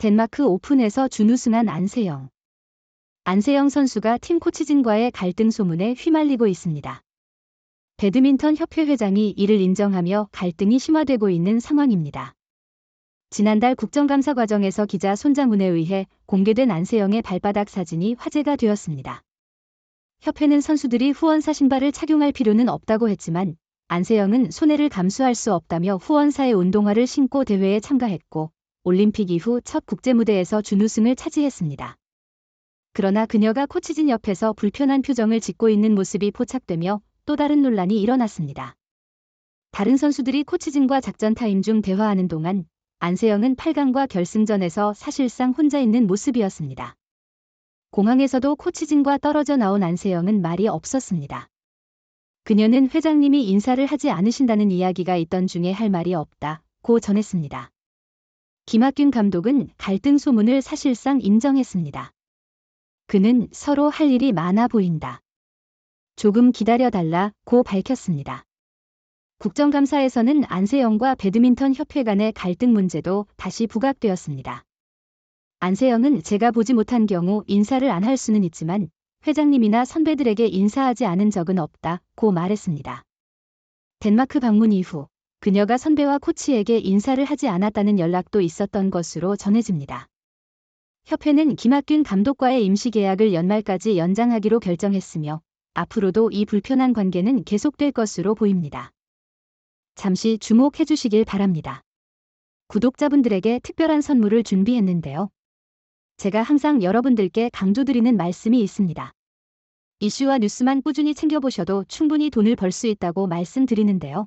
덴마크 오픈에서 준우승한 안세영. 안세영 선수가 팀 코치진과의 갈등 소문에 휘말리고 있습니다. 배드민턴 협회 회장이 이를 인정하며 갈등이 심화되고 있는 상황입니다. 지난달 국정감사 과정에서 기자 손자문에 의해 공개된 안세영의 발바닥 사진이 화제가 되었습니다. 협회는 선수들이 후원사 신발을 착용할 필요는 없다고 했지만 안세영은 손해를 감수할 수 없다며 후원사의 운동화를 신고 대회에 참가했고 올림픽 이후 첫 국제무대에서 준우승을 차지했습니다. 그러나 그녀가 코치진 옆에서 불편한 표정을 짓고 있는 모습이 포착되며 또 다른 논란이 일어났습니다. 다른 선수들이 코치진과 작전 타임 중 대화하는 동안 안세영은 8강과 결승전에서 사실상 혼자 있는 모습이었습니다. 공항에서도 코치진과 떨어져 나온 안세영은 말이 없었습니다. 그녀는 회장님이 인사를 하지 않으신다는 이야기가 있던 중에 할 말이 없다 고 전했습니다. 김학균 감독은 갈등 소문을 사실상 인정했습니다. 그는 서로 할 일이 많아 보인다. 조금 기다려달라 고 밝혔습니다. 국정감사에서는 안세영과 배드민턴 협회 간의 갈등 문제도 다시 부각되었습니다. 안세영은 제가 보지 못한 경우 인사를 안 할 수는 있지만 회장님이나 선배들에게 인사하지 않은 적은 없다 고 말했습니다. 덴마크 방문 이후 그녀가 선배와 코치에게 인사를 하지 않았다는 연락도 있었던 것으로 전해집니다. 협회는 김학균 감독과의 임시 계약을 연말까지 연장하기로 결정했으며 앞으로도 이 불편한 관계는 계속될 것으로 보입니다. 잠시 주목해 주시길 바랍니다. 구독자분들에게 특별한 선물을 준비했는데요. 제가 항상 여러분들께 강조드리는 말씀이 있습니다. 이슈와 뉴스만 꾸준히 챙겨보셔도 충분히 돈을 벌 수 있다고 말씀드리는데요.